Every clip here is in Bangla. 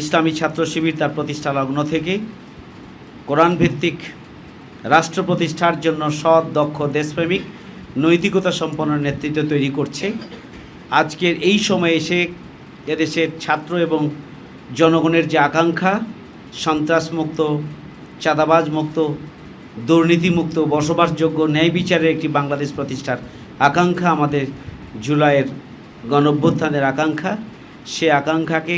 ইসলামী ছাত্র শিবির তার প্রতিষ্ঠা লগ্ন থেকে কোরআন ভিত্তিক রাষ্ট্র প্রতিষ্ঠার জন্য সৎ, দক্ষ, দেশপ্রেমিক, নৈতিকতা সম্পন্ন নেতৃত্ব তৈরি করছে। আজকের এই সময়ে এসে এদেশের ছাত্র এবং জনগণের যে আকাঙ্ক্ষা, সন্ত্রাসমুক্ত চাঁদাবাজ মুক্ত দুর্নীতিমুক্ত, বসবাসযোগ্য, ন্যায় বিচারের একটি বাংলাদেশ প্রতিষ্ঠার আকাঙ্ক্ষা আমাদের জুলাইয়ের গণঅভ্যুত্থানের আকাঙ্ক্ষা, সে আকাঙ্ক্ষাকে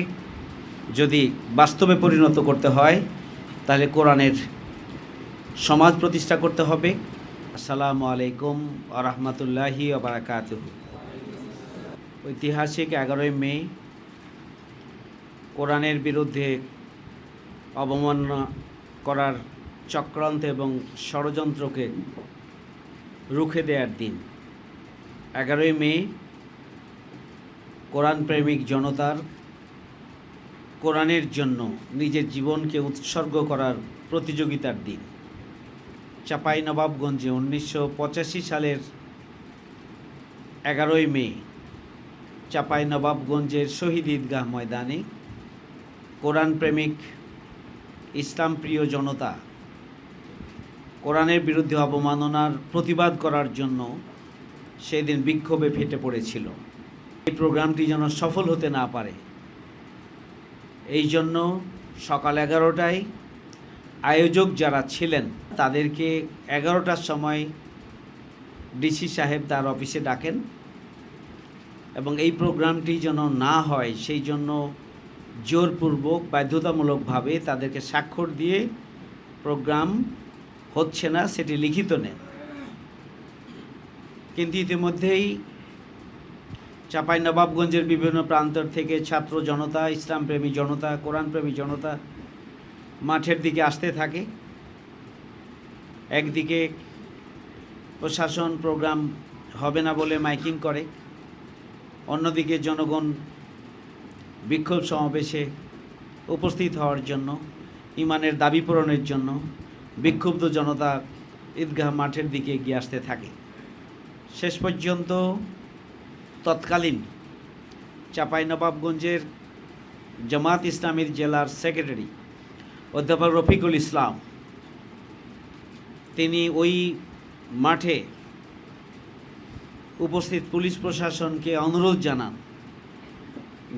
যদি বাস্তবে পরিণত করতে হয়, তাহলে কোরআনের সমাজ প্রতিষ্ঠা করতে হবে। আসসালামু আলাইকুম আরহামতুল্লাহি আবরাকাত ঐতিহাসিক এগারোই মে কোরআনের বিরুদ্ধে অবমাননা করার চক্রান্ত এবং ষড়যন্ত্রকে রুখে দেওয়ার দিন। এগারোই মে কোরআন প্রেমিক জনতার কোরআনের জন্য নিজের জীবনকে উৎসর্গ করার প্রতিযোগিতার দিন। চাপাই নবাবগঞ্জে উনিশশো পঁচাশি সালের এগারোই মে, চাপাই নবাবগঞ্জের শহীদ ঈদগাহ ময়দানে কোরআন প্রেমিক, ইসলাম প্রিয় জনতা, কোরআনের বিরুদ্ধে অবমাননার প্রতিবাদ করার জন্য সেদিন বিক্ষোভে ফেটে পড়েছিল। এই প্রোগ্রামটি যেন সফল হতে না পারে এই জন্য সকাল এগারোটায় আয়োজক যারা ছিলেন, তাদেরকে এগারোটার সময় ডিসি সাহেব তার অফিসে ডাকেন এবং এই প্রোগ্রামটি যেন না হয়, সেই জন্য জোরপূর্বক, বাধ্যতামূলকভাবে তাদেরকে স্বাক্ষর দিয়ে প্রোগ্রাম হচ্ছে না, সেটি লিখিত নেন কিন্তু ইতিমধ্যেই চাপাই নবাবগঞ্জের বিভিন্ন প্রান্তর থেকে ছাত্র জনতা, ইসলামপ্রেমী জনতা, কোরআনপ্রেমী জনতা মাঠের দিকে আসতে থাকে। একদিকে প্রশাসন প্রোগ্রাম হবে না বলে মাইকিং করে, অন্যদিকে জনগণ বিক্ষোভ সমাবেশে উপস্থিত হওয়ার জন্য, ইমানের দাবি পূরণের জন্য বিক্ষুব্ধ জনতা ঈদগাহ মাঠের দিকে এগিয়ে আসতে থাকে। শেষ পর্যন্ত তৎকালীন চাঁপাইনবাবগঞ্জের জামাত ইসলামীর জেলার সেক্রেটারি অধ্যাপক রফিকুল ইসলাম। তিনি ওই মাঠে উপস্থিত পুলিশ প্রশাসনকে অনুরোধ জানান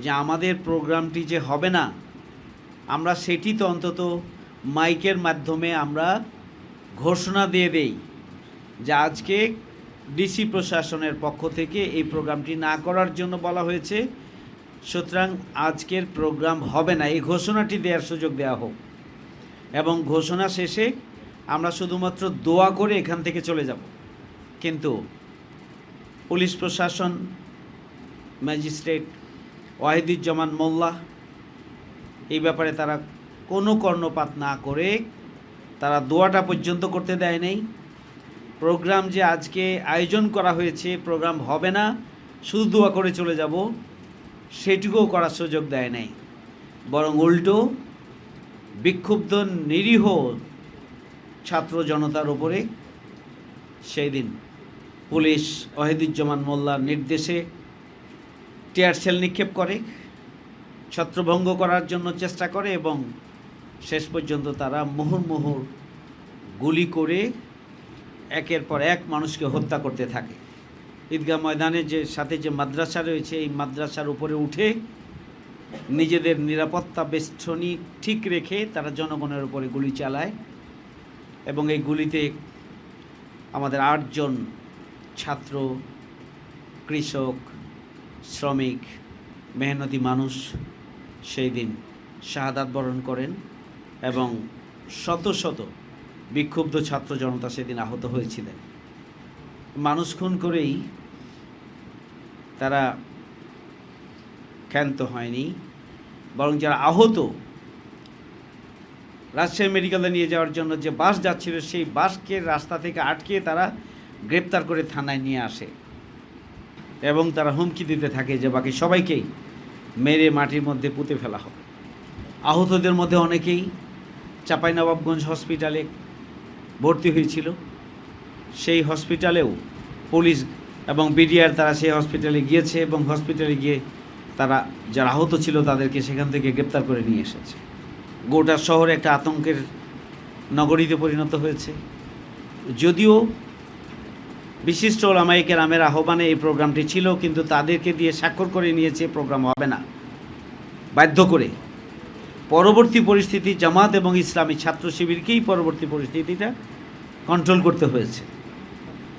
যে আমাদের প্রোগ্রামটি যে হবে না, আমরা সেটি তো অন্তত মাইকের মাধ্যমে আমরা ঘোষণা দিয়ে দেই যে আজকে ডিসি প্রশাসনের পক্ষ থেকে এই প্রোগ্রামটি না করার জন্য বলা হয়েছে। সুতরাং আজকের প্রোগ্রাম হবে না। এই ঘোষণাটি দেওয়ার সুযোগ দেওয়া হোক। এবং ঘোষণা শেষে আমরা শুধুমাত্র দোয়া করে এখান থেকে চলে যাব। কিন্তু পুলিশ প্রশাসন, ম্যাজিস্ট্রেট, ওয়াহিদুজ্জামান মোল্লা এই ব্যাপারে তারা কোনো কর্ণপাত না করে তারা দোয়াটা পর্যন্ত করতে দেয় নাই। প্রোগ্রাম যে আজকে আয়োজন করা হয়েছে, প্রোগ্রাম হবে না, শুধু দোয়া করে চলে যাব, সেটুকুও করার সুযোগ দেয় নাই। বরং উল্টো, বিক্ষুব্ধ, নিরীহ ছাত্র জনতার ওপরে সেই দিন পুলিশ ওয়াহিদুজ্জামান মোল্লার নির্দেশে টিয়ার সেল নিক্ষেপ করে, ছত্রভঙ্গ করার জন্য চেষ্টা করে এবং শেষ পর্যন্ত তারা মুহুর্মুহুর গুলি করে একের পর এক মানুষকে হত্যা করতে থাকে। ঈদগাহ ময়দানে যে, সাথে যে মাদ্রাসা রয়েছে, এই মাদ্রাসার উপরে উঠে নিজেদের নিরাপত্তা বেষ্টনী ঠিক রেখে তারা জনগণের উপরে গুলি চালায় এবং এই গুলিতে আমাদের আটজন ছাত্র, কৃষক, শ্রমিক, মেহনতি মানুষ সেই দিন শাহাদাত বরণ করেন এবং শত শত বিক্ষুব্ধ ছাত্র জনতা সেদিন আহত হয়েছিলেন। মানুষ খুন করেই তারা ক্ষান্ত হয়নি, বরং যারা আহত রাজশাহী মেডিকেলে নিয়ে যাওয়ার জন্য যে বাস যাচ্ছিল, সেই বাসকে রাস্তা থেকে আটকে তারা গ্রেপ্তার করে থানায় নিয়ে আসে এবং তারা হুমকি দিতে থাকে যে বাকি সবাইকেই মেরে মাটির মধ্যে পুঁতে ফেলা হবে। আহতদের মধ্যে অনেকেই চাঁপাইনবাবগঞ্জ হসপিটালে ভর্তি হয়েছিল। সেই হসপিটালেও পুলিশ এবং বিডিআর তারা সেই হসপিটালে গিয়েছে এবং হসপিটালে গিয়ে তারা যারা আহত ছিল তাদেরকে সেখান থেকে গ্রেপ্তার করে নিয়ে এসেছে। গোটা শহরে একটা আতঙ্কের নগরীতে পরিণত হয়েছে। যদিও বিশিষ্ট ওলামাইকের আমের আহ্বানে এই প্রোগ্রামটি ছিল, কিন্তু তাদেরকে দিয়ে স্বাক্ষর করে নিয়েছে, প্রোগ্রাম হবে না। বাধ্য করে পরবর্তী পরিস্থিতি, জামাত এবং ইসলামী ছাত্র শিবিরকেই পরবর্তী পরিস্থিতিটা কন্ট্রোল করতে হয়েছে।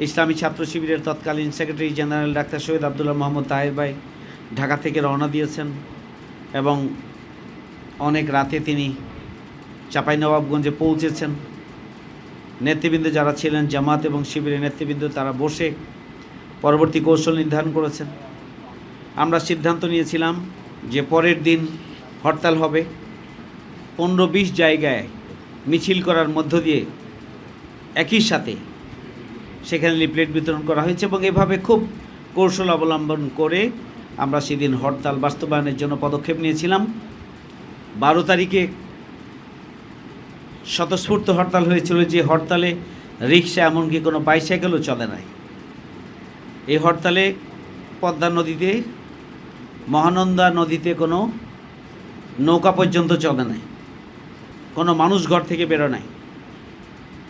ইসলামী ছাত্র শিবিরের তৎকালীন সেক্রেটারি জেনারেল ডাক্তার সৈয়দ আবদুল্লাহ মোহাম্মদ তাহের ভাই ঢাকা থেকে রওনা দিয়েছেন এবং অনেক রাতে তিনি চাঁপাইনবাবগঞ্জে পৌঁছেছেন। নেতৃবৃন্দ যারা ছিলেন, জামাত এবং শিবিরের নেতৃবৃন্দ, তারা বসে পরবর্তী কৌশল নির্ধারণ করেছেন। আমরা সিদ্ধান্ত নিয়েছিলাম যে পরের দিন হরতাল হবে। পনেরো বিশ জায়গায় মিছিল করার মধ্য দিয়ে একই সাথে সেখানে লিফলেট বিতরণ করা হয়েছে এবং এভাবে খুব কৌশল অবলম্বন করে আমরা সেদিন হরতাল বাস্তবায়নের জন্য পদক্ষেপ নিয়েছিলাম। বারো তারিখে স্বতঃস্ফূর্ত হরতাল হয়েছিল যে হরতালে রিক্সা এমনকি কোনো বাইসাইকেলও চলে নাই। এই হরতালে পদ্মা নদীতে, মহানন্দা নদীতে কোনো নৌকা পর্যন্ত চলে নাই। কোনো মানুষ ঘর থেকে বেরো নাই।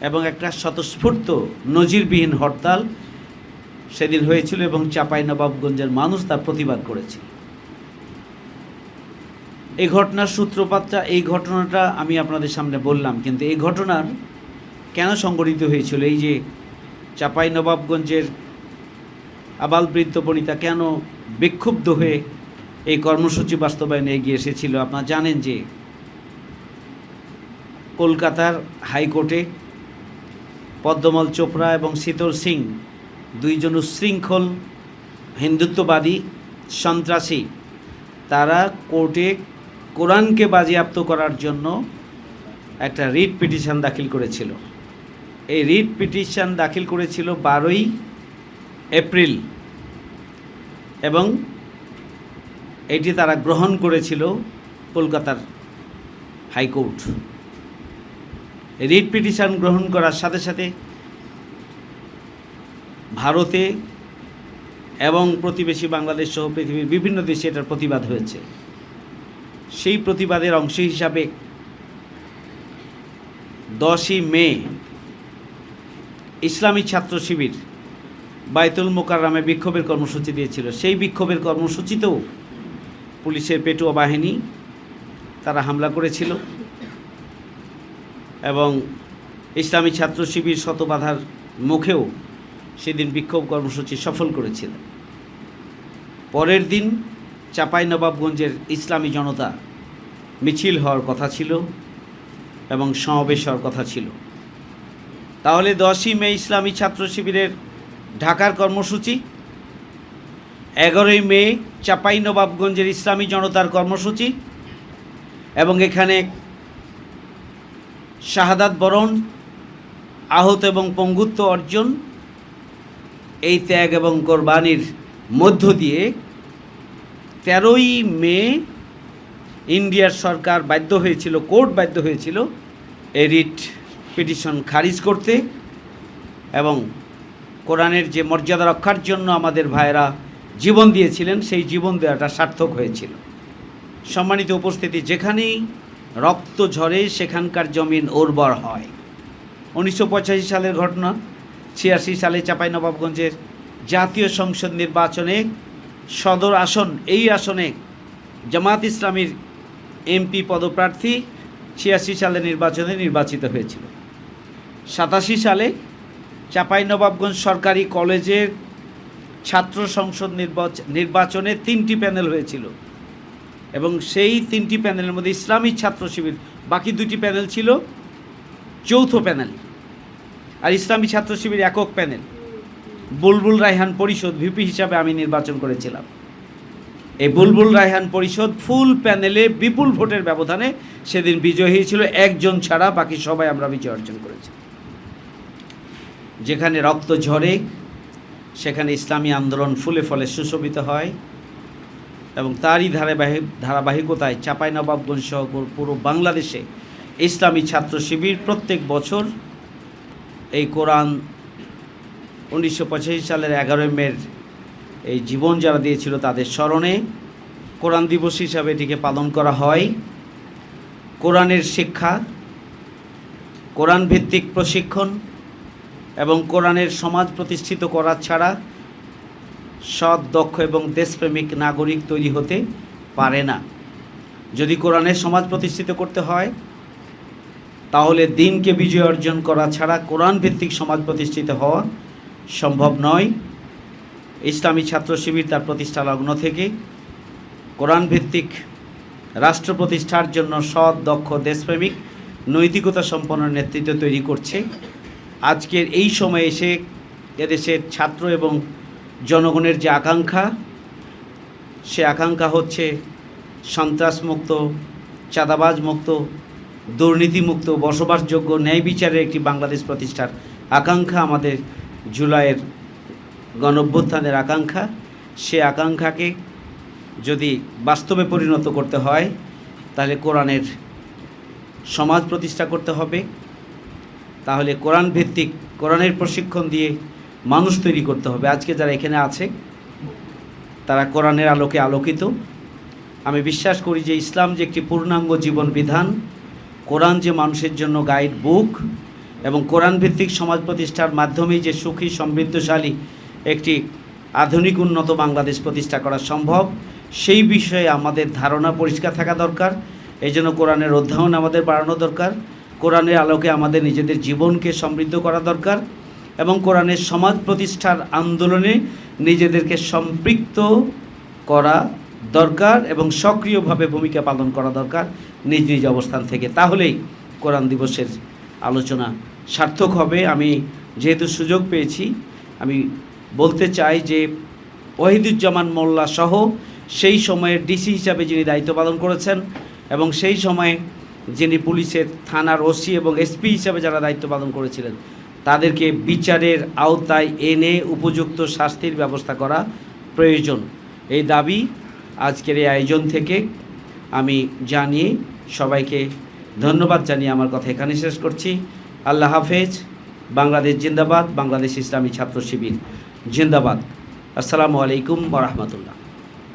এবং একটা স্বতঃস্ফূর্ত, নজিরবিহীন হরতাল সেদিন হয়েছিল এবং চাপাই নবাবগঞ্জের মানুষ তার প্রতিবাদ করেছিল। এই ঘটনার সূত্রপাতটা, এই ঘটনাটা আমি আপনাদের সামনে বললাম, কিন্তু এই ঘটনার কেন সংঘটিত হয়েছিল? এই যে চাপাই নবাবগঞ্জের আবাল বৃদ্ধ বনিতা কেন বিক্ষুব্ধ হয়ে এই কর্মসূচি বাস্তবায়নে এগিয়ে এসেছিল? আপনারা জানেন যে কলকাতার হাইকোর্টে পদ্মমল চোপড়া এবং শীতল সিং দুইজন উশৃঙ্খল হিন্দুত্ববাদী সন্ত্রাসী। তারা কোর্টে কোরআনকে বাজেয়াপ্ত করার জন্য একটা রিট পিটিশন দাখিল করেছিল। এই রিট পিটিশন দাখিল করেছিল বারোই এপ্রিল এবং এটি তারা গ্রহণ করেছিল কলকাতার হাইকোর্ট। রিট পিটিশন গ্রহণ করার সাথে সাথে ভারতে এবং প্রতিবেশী বাংলাদেশ সহ পৃথিবীর বিভিন্ন দেশে এটার প্রতিবাদ হয়েছে। সেই প্রতিবাদের অংশ হিসাবে দশই মে ইসলামী ছাত্র শিবির বাইতুল মোকাররামে বিক্ষোভের কর্মসূচি দিয়েছিল। সেই বিক্ষোভের কর্মসূচিতেও পুলিশের পেটুয়া বাহিনী তারা হামলা করেছিল। এবং ইসলামী ছাত্র শিবির শতবাধার মুখেও সেদিন বিক্ষোভ কর্মসূচি সফল করেছিল। পরের দিন চাঁপাইনবাবগঞ্জের ইসলামী জনতা মিছিল হওয়ার কথা ছিল এবং সমাবেশ হওয়ার কথা ছিল। তাহলে দশই মে ইসলামী ছাত্র শিবিরের ঢাকার কর্মসূচি, এগারোই মে চাঁপাইনবাবগঞ্জের ইসলামী জনতার কর্মসূচি এবং এখানে শাহাদাত বরণ, আহত এবং পঙ্গুত্ব অর্জন, এই ত্যাগ এবং কোরবানির মধ্য দিয়ে তেরোই মে ইন্ডিয়ার সরকার বাধ্য হয়েছিল, কোর্ট বাধ্য হয়েছিল এই রিট পিটিশন খারিজ করতে এবং কোরআনের যে মর্যাদা রক্ষার জন্য আমাদের ভাইয়েরা জীবন দিয়েছিলেন, সেই জীবন দেওয়াটা সার্থক হয়েছিল। সম্মানিত উপস্থিতি যেখানেই রক্ত ঝরে সেখানকার জমিন উর্বর হয়। উনিশশো পঁচাশি সালের ঘটনা, ছিয়াশি সালে চাঁপাইনবাবগঞ্জের জাতীয় সংসদ নির্বাচনে সদর আসন, এই আসনে জামাত ইসলামীর এমপি পদপ্রার্থী ছিয়াশি সালে নির্বাচনে নির্বাচিত হয়েছিল। সাতাশি সালে চাঁপাইনবাবগঞ্জ সরকারি কলেজের ছাত্র সংসদ নির্বাচন নির্বাচনে তিনটি প্যানেল হয়েছিল। এবং সেই তিনটি প্যানেলের মধ্যে ইসলামী ছাত্র শিবির, বাকি দুটি প্যানেল ছিল চৌথ প্যানেল আর ইসলামী ছাত্র শিবির একক প্যানেল। বুলবুল রায়হান পরিষদ ভিপি হিসাবে আমি নির্বাচন করেছিলাম। এই বুলবুল রায়হান পরিষদ ফুল প্যানেলে বিপুল ভোটের ব্যবধানে সেদিন বিজয়ী হয়েছিল, একজন ছাড়া বাকি সবাই আমরা বিজয় অর্জন করেছি। যেখানে রক্ত ঝরে, সেখানে ইসলামী আন্দোলন ফুলে ফলে সুশোভিত হয়। এবং তারই ধারাবাহিক ধারাবাহিকতায় চাঁপাইনবাবগঞ্জ সহ পুরো বাংলাদেশে ইসলামী ছাত্র শিবির প্রত্যেক বছর এই কোরআন উনিশশো পঁচাশি সালের এগারোই মের এই জীবন যারা দিয়েছিল তাদের স্মরণে কোরআন দিবস হিসাবে এটিকে পালন করা হয়। কোরআনের শিক্ষা কোরআন ভিত্তিক প্রশিক্ষণ এবং কোরআনের সমাজ প্রতিষ্ঠিত করা ছাড়া সৎ, দক্ষ এবং দেশপ্রেমিক নাগরিক তৈরি হতে পারে না। যদি কোরআনের সমাজ প্রতিষ্ঠিত করতে হয়, তাহলে দিনকে বিজয় অর্জন করা ছাড়া কোরআন ভিত্তিক সমাজ প্রতিষ্ঠিত হওয়া সম্ভব নয়। ইসলামী ছাত্র শিবির তার প্রতিষ্ঠা লগ্ন থেকে কোরআন ভিত্তিক রাষ্ট্র প্রতিষ্ঠার জন্য সৎ, দক্ষ, দেশপ্রেমিক, নৈতিকতা সম্পন্ন নেতৃত্ব তৈরি করছে। আজকের এই সময়ে এসে এদেশের ছাত্র এবং জনগণের যে আকাঙ্ক্ষা, সে আকাঙ্ক্ষা হচ্ছে সন্ত্রাসমুক্ত চাঁদাবাজ মুক্ত দুর্নীতিমুক্ত, বসবাসযোগ্য ন্যায় বিচারের একটি বাংলাদেশ প্রতিষ্ঠার আকাঙ্ক্ষা আমাদের জুলাইয়ের গণঅভ্যুত্থানের আকাঙ্ক্ষা। সে আকাঙ্ক্ষাকে যদি বাস্তবে পরিণত করতে হয়, তাহলে কোরআনের সমাজ প্রতিষ্ঠা করতে হবে। তাহলে কোরআন ভিত্তিক কোরআনের প্রশিক্ষণ দিয়ে মানুষ তৈরি করতে হবে। আজকে যারা এখানে আছে, তারা কোরআনের আলোকে আলোকিত। আমি বিশ্বাস করি যে ইসলাম যে একটি পূর্ণাঙ্গ জীবন বিধান, কোরআন যে মানুষের জন্য গাইড বুক এবং কোরআন ভিত্তিক সমাজ প্রতিষ্ঠার মাধ্যমেই যে সুখী, সমৃদ্ধশালী একটি আধুনিক, উন্নত বাংলাদেশ প্রতিষ্ঠা করা সম্ভব, সেই বিষয়ে আমাদের ধারণা পরিষ্কার থাকা দরকার। এই জন্য কোরআনের অধ্যয়ন আমাদের বাড়ানো দরকার। কোরআনের আলোকে আমাদের নিজেদের জীবনকে সমৃদ্ধ করা দরকার। এবং কোরআনের সমাজ প্রতিষ্ঠার আন্দোলনে নিজেদেরকে সম্পৃক্ত করা দরকার এবং সক্রিয়ভাবে ভূমিকা পালন করা দরকার নিজ নিজ অবস্থান থেকে। তাহলেই কোরআন দিবসের আলোচনা সার্থক হবে। আমি যেহেতু সুযোগ পেয়েছি, আমি বলতে চাই যে ওহিদুজ্জামান মোল্লা সহ সেই সময়ে ডিসি হিসাবে যিনি দায়িত্ব পালন করেছেন এবং সেই সময়ে যিনি পুলিশের থানার ওসি এবং এসপি হিসাবে যারা দায়িত্ব পালন করেছিলেন তাদেরকে বিচারের আওতায় এনে উপযুক্ত শাস্তির ব্যবস্থা করা প্রয়োজন। এই দাবি আজকের এই আয়োজন থেকে আমি জানিয়ে সবাইকে ধন্যবাদ জানিয়ে আমার কথা এখানে শেষ করছি। আল্লাহ হাফেজ। বাংলাদেশ জিন্দাবাদ, বাংলাদেশ ইসলামী ছাত্র শিবির জিন্দাবাদ। আসসালামু আলাইকুম রহমতুল্লাহ।